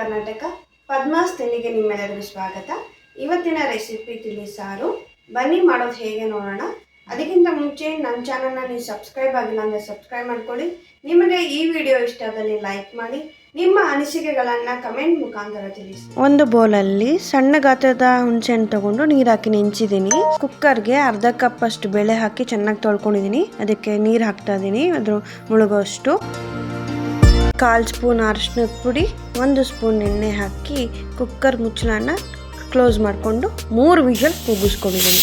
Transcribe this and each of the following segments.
ಕರ್ನಾಟಕ. ಪದ್ಮಾಸ್ ತಿಂಡಿಗೆ ನಿಮ್ಮೆಲ್ಲರಿಗೂ ಸ್ವಾಗತ. ಇವತ್ತಿನ ರೆಸಿಪಿ ತಿಳಿ ಸಾರು. ಬನ್ನಿ ಮಾಡೋದು ಹೇಗೆ ನೋಡೋಣ. ಅದಕ್ಕಿಂತ ಮುಂಚೆ ನನ್ನ ಚಾನಲ್ನ ನೀವು ಸಬ್ಸ್ಕ್ರೈಬ್ ಆಗಿಲ್ಲ ಅಂದರೆ ಸಬ್ಸ್ಕ್ರೈಬ್ ಮಾಡ್ಕೊಳ್ಳಿ. ನಿಮಗೆ ಈ ವಿಡಿಯೋ ಇಷ್ಟ ಆದಲ್ಲಿ ಲೈಕ್ ಮಾಡಿ. ನಿಮ್ಮ ಅನಿಸಿಕೆಗಳನ್ನು ಕಮೆಂಟ್ ಮುಖಾಂತರ ತಿಳಿಸಿ. ಒಂದು ಬೌಲಲ್ಲಿ ಸಣ್ಣ ಗಾತ್ರದ ಹುಣಸೆಹಣ್ಣು ತಗೊಂಡು ನೀರು ಹಾಕಿ ನೆಂಚಿದ್ದೀನಿ. ಕುಕ್ಕರ್ಗೆ ಅರ್ಧ ಕಪ್ ಅಷ್ಟು ಬೇಳೆ ಹಾಕಿ ಚೆನ್ನಾಗಿ ತೊಳ್ಕೊಂಡಿದ್ದೀನಿ. ಅದಕ್ಕೆ ನೀರು ಹಾಕ್ತಾ ಇದ್ದೀನಿ. ಅದ್ರ ಮುಳುಗೋಷ್ಟು. ಕಾಲು ಸ್ಪೂನ್ ಅರಿಶಿನದ ಪುಡಿ, ಒಂದು ಸ್ಪೂನ್ ಎಣ್ಣೆ ಹಾಕಿ ಕುಕ್ಕರ್ ಮುಚ್ಚಳನ ಕ್ಲೋಸ್ ಮಾಡಿಕೊಂಡು ಮೂರು ವಿಷಲ್ ಕೂಗಿಸ್ಕೊಂಡಿದ್ದೀನಿ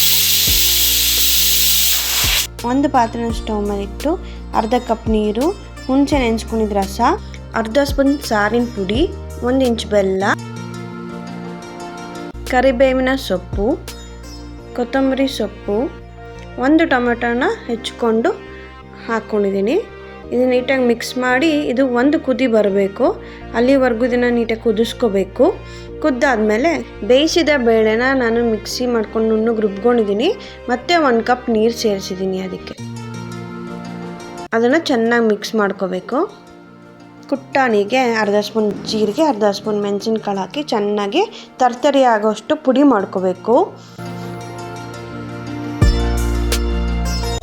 ಒಂದು ಪಾತ್ರೆನ ಸ್ಟವ್ ಮೇಲೆ ಅರ್ಧ ಕಪ್ ನೀರು ಹುಣಸೆ ನೆನೆಸ್ಕೊಂಡಿದ್ದ ರಸ, ಅರ್ಧ ಸ್ಪೂನ್ ಸಾರಿನ ಪುಡಿ, ಒಂದು ಇಂಚ್ ಬೆಲ್ಲ, ಕರಿಬೇವಿನ ಸೊಪ್ಪು, ಕೊತ್ತಂಬರಿ ಸೊಪ್ಪು, ಒಂದು ಟೊಮೆಟೊನ ಹೆಚ್ಚಿಕೊಂಡು ಹಾಕ್ಕೊಂಡಿದ್ದೀನಿ ಇದು ನೀಟಾಗಿ ಮಿಕ್ಸ್ ಮಾಡಿ ಇದು ಒಂದು ಕುದಿ ಬರಬೇಕು. ಅಲ್ಲಿವರೆಗೂ ಇದನ್ನು ನೀಟಾಗಿ ಕುದಿಸ್ಕೋಬೇಕು. ಕುದ್ದಾದಮೇಲೆ ಬೇಯಿಸಿದ ಬೇಳೆನ ನಾನು ಮಿಕ್ಸಿ ಮಾಡ್ಕೊಂಡು ನುಣ್ಣಗೆ ರುಬ್ಕೊಂಡಿದ್ದೀನಿ. ಮತ್ತೆ ಒಂದು ಕಪ್ ನೀರು ಸೇರಿಸಿದ್ದೀನಿ ಅದಕ್ಕೆ. ಅದನ್ನು ಚೆನ್ನಾಗಿ ಮಿಕ್ಸ್ ಮಾಡ್ಕೋಬೇಕು. ಕುಟ್ಟಾಣಿಗೆ ಅರ್ಧ ಸ್ಪೂನ್ ಜೀರಿಗೆ, ಅರ್ಧ ಸ್ಪೂನ್ ಮೆಣಸಿನ್ಕಾಳು ಹಾಕಿ ಚೆನ್ನಾಗಿ ತರ್ತರಿ ಆಗೋಷ್ಟು ಪುಡಿ ಮಾಡ್ಕೋಬೇಕು.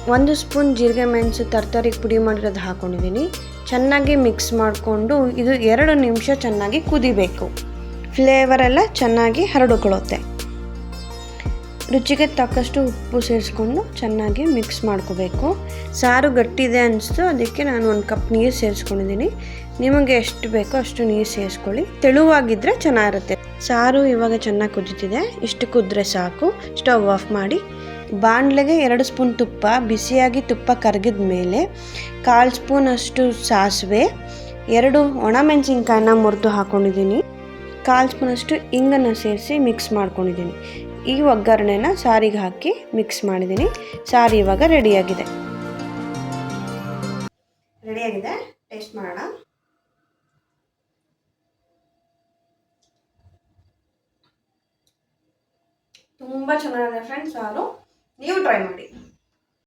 ಒಂದು ಸ್ಪೂನ್ ಜೀರಿಗೆ ಮೆಣಸು ತರತರಿ ಪುಡಿ ಮಾಡಿರೋದು ಹಾಕ್ಕೊಂಡಿದ್ದೀನಿ ಚೆನ್ನಾಗಿ ಮಿಕ್ಸ್ ಮಾಡಿಕೊಂಡು ಇದು ಎರಡು ನಿಮಿಷ ಚೆನ್ನಾಗಿ ಕುದಿಬೇಕು. ಫ್ಲೇವರ್ ಎಲ್ಲ ಚೆನ್ನಾಗಿ ಹರಡಿಕೊಳ್ಳುತ್ತೆ. ರುಚಿಗೆ ತಕ್ಕಷ್ಟು ಉಪ್ಪು ಸೇರಿಸ್ಕೊಂಡು ಚೆನ್ನಾಗಿ ಮಿಕ್ಸ್ ಮಾಡ್ಕೋಬೇಕು. ಸಾರು ಗಟ್ಟಿದೆ ಅನಿಸ್ತು, ಅದಕ್ಕೆ ನಾನು ಒಂದು ಕಪ್ ನೀರು ಸೇರಿಸ್ಕೊಂಡಿದ್ದೀನಿ ನಿಮಗೆ ಎಷ್ಟು ಬೇಕೋ ಅಷ್ಟು ನೀರು ಸೇರಿಸ್ಕೊಳ್ಳಿ. ತೆಳುವಾಗಿದ್ದರೆ ಚೆನ್ನಾಗಿರುತ್ತೆ. ಸಾರು ಇವಾಗ ಚೆನ್ನಾಗಿ ಕುದೀತಿದೆ. ಇಷ್ಟು ಕುದ್ರೆ ಸಾಕು. ಸ್ಟವ್ ಆಫ್ ಮಾಡಿ. ಬಾಣಲೆಗೆ ಎರಡು ಸ್ಪೂನ್ ತುಪ್ಪ, ಬಿಸಿಯಾಗಿ ತುಪ್ಪ ಕರಗಿದ ಮೇಲೆ ಕಾಲು ಸ್ಪೂನ್ ಅಷ್ಟು ಸಾಸಿವೆ, ಎರಡು ಒಣಮೆಣಸಿನ್ಕಾಯಿನ ಮುರಿದು ಹಾಕ್ಕೊಂಡಿದ್ದೀನಿ ಕಾಲು ಸ್ಪೂನಷ್ಟು ಇಂಗನ್ನು ಸೇರಿಸಿ ಮಿಕ್ಸ್ ಮಾಡ್ಕೊಂಡಿದ್ದೀನಿ. ಈ ಒಗ್ಗರಣೆನ ಸಾರಿಗೆ ಹಾಕಿ ಮಿಕ್ಸ್ ಮಾಡಿದ್ದೀನಿ. ಸಾರಿ ಇವಾಗ ರೆಡಿಯಾಗಿದೆ. ರೆಡಿಯಾಗಿದೆ? ಟೇಸ್ಟ್ ಮಾಡೋಣ. ತುಂಬ ಚೆನ್ನಾಗಿದೆ ಫ್ರೆಂಡ್ಸ್ ಸಾರು. ನೀವು ಟ್ರೈ ಮಾಡಿ